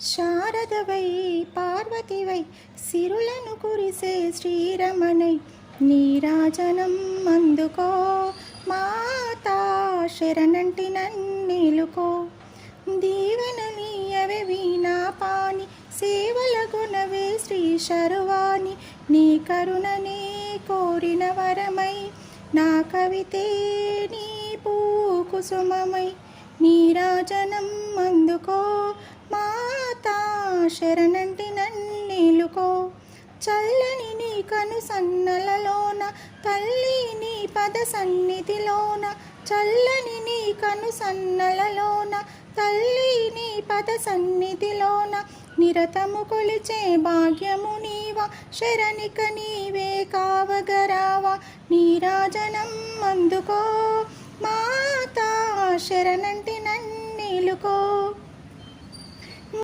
శారదవై పార్వతివై సిరులను కురిసే శ్రీరమణై నీరాజనం అందుకో మాతా శరణంటి నన్నేలుకో. దీవెననీయవే వీణాపాని సేవల గుణవే శ్రీ శర్వాణి నీ కరుణనే కోరిన వరమై నా కవితే నీ పూకుసుమమై నీరాజనం శరణంటి నన్నిలుకో. చల్లని నీ కను సన్నలలోన తల్లి నీ పద సన్నిధిలోన. చల్లని నీ కను సన్నలలోన తల్లి నీ పద సన్నిధిలోన. నిరతము కొలిచే భాగ్యము నీవ శరణిక నీవే కావగరావా. నీరాజనం అందుకో మాతా శరణంటి నన్నిలుకో.